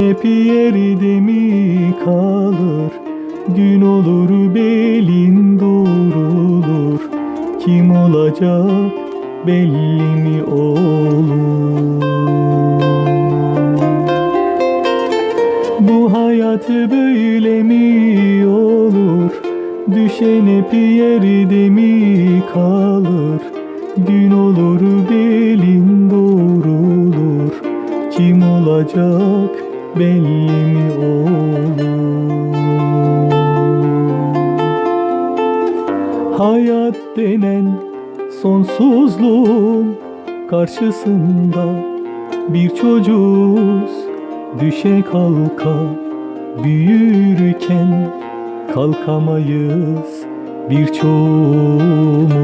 Hep yerde mi kalır? Gün olur belin doğrulur Kim olacak belli mi olur? Bu hayat böyle mi olur? Düşen hep yerde mi kalır? Gün olur belin doğrulur Kim olacak belli mi olur Hayat denen sonsuzluğun karşısında bir çocuğuz düşe kalka büyürken kalkamayız birçoğumuz.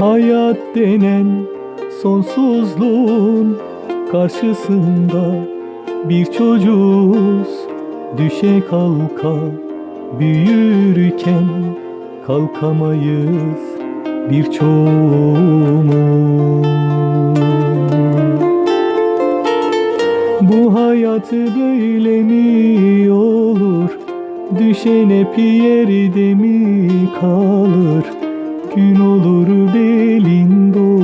Hayat denen sonsuzluğun karşısında bir çocuğuz. Düşe kalka büyürken kalkamayız birçoğumuz Bu hayat böyle mi olur? Düşen hep yerde mi kalır? Gün olur belin doğrulur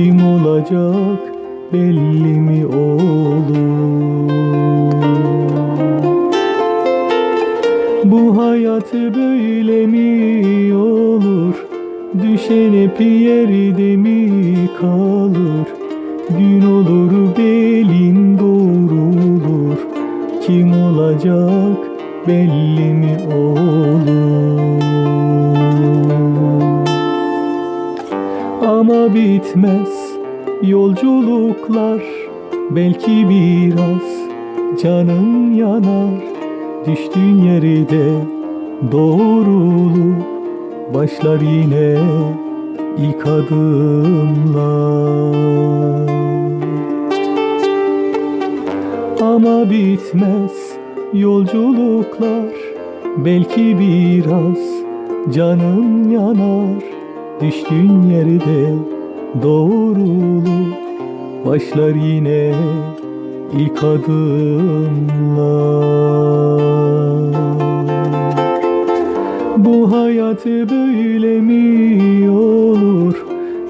Kim olacak belli mi olur? Bu hayat böyle mi olur? Düşen hep yerde mi kalır? Gün olur belin doğrulur. Kim olacak belli mi olur Ama bitmez yolculuklar Belki biraz canın yanar. Düştüğün yerde doğrulup Başlar yine ilk adımlar Ama bitmez yolculuklar Belki biraz canın yanar Düştüğün yerde doğrulup Başlar yine ilk adımlar Bu hayat böyle mi olur?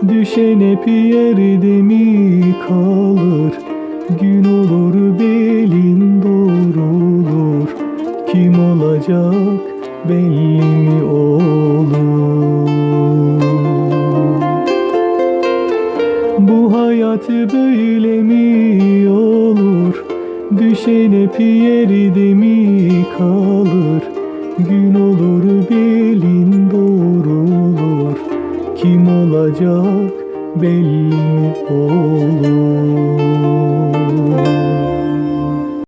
Düşen hep yerde mi kalır? Gün olur belin böyle mi olur? Düşen hep yerde mi kalır? Gün olur belin doğrulur. Kim olacak belli mi olur